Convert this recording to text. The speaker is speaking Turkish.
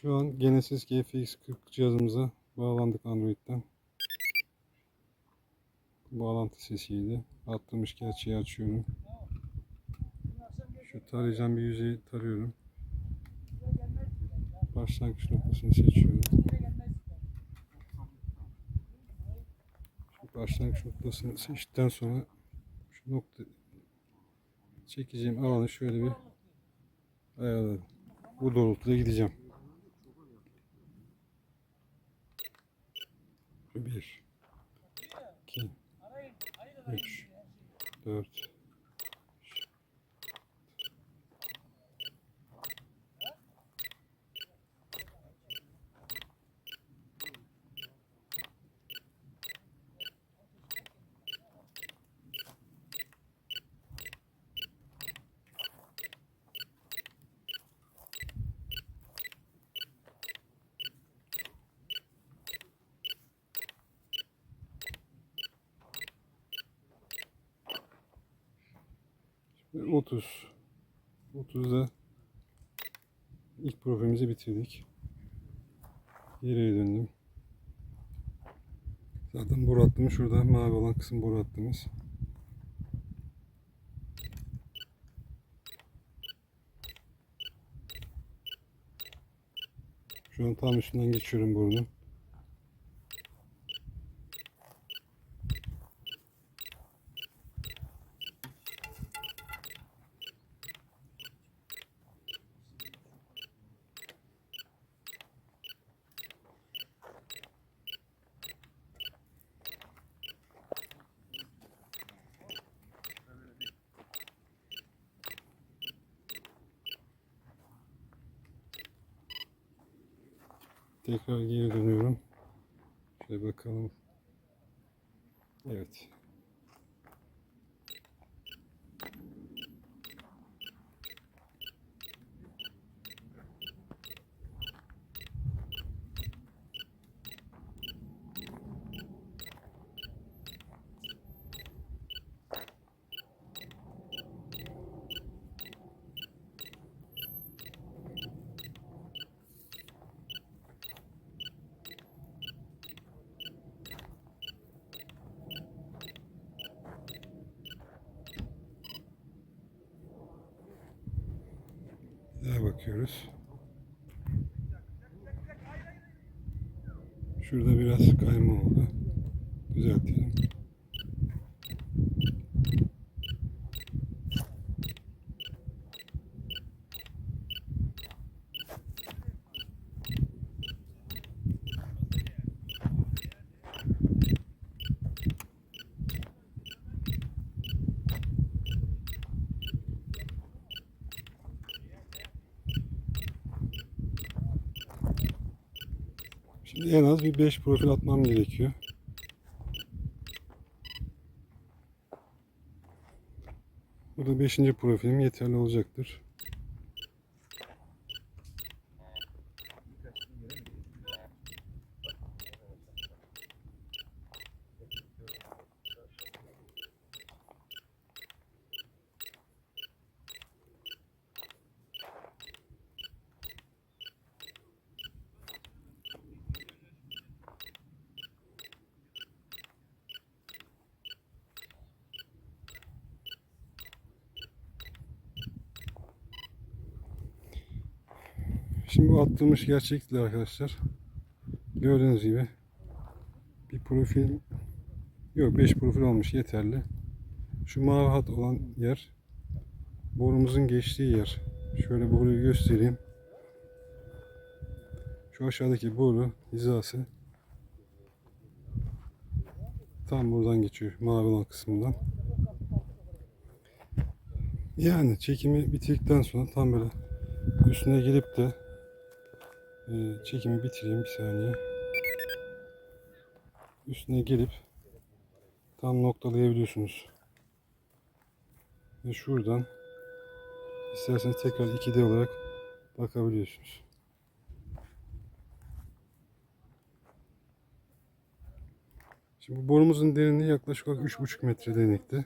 Şu an Genesis GFX40 cihazımıza bağlandık Android'den. Bağlantı sesiydi. Attığım gerçeği açıyorum. Şu tarayacağım bir yüzeyi tarıyorum. Başlangıç noktasını seçiyorum. Şu başlangıç noktasını seçtikten sonra şu nokta çekeceğim alanı şöyle bir ayarladım. Bu doğrultuda gideceğim. 1 2 3 4 30 30'da ilk profilimizi bitirdik. Geriye döndüm. Zaten boru hattımız şurada mavi olan kısım boru hattımız. Şu an tam üstünden geçiyorum borunun. Tekrar geri dönüyorum. Şöyle bakalım. Evet. Bakıyoruz. Şurada biraz kayma oldu. Düzeltelim. En az bir 5 profil atmam gerekiyor. Burada 5. profilim yeterli olacaktır. Şimdi bu attığımız gerçekti arkadaşlar. Gördüğünüz gibi bir profil yok 5 profil olmuş yeterli. Şu mavi hat olan yer borumuzun geçtiği yer. Şöyle boruyu göstereyim. Şu aşağıdaki boru hizası tam buradan geçiyor mavi olan kısmından. Yani çekimi bitirdikten sonra tam böyle üstüne gelip de e, çekimi bitireyim bir saniye. Üstüne gelip tam noktalayabiliyorsunuz. Ve şuradan isterseniz tekrar 2D olarak bakabiliyorsunuz. Şimdi borumuzun derinliği yaklaşık olarak 3,5 metre derinlikte.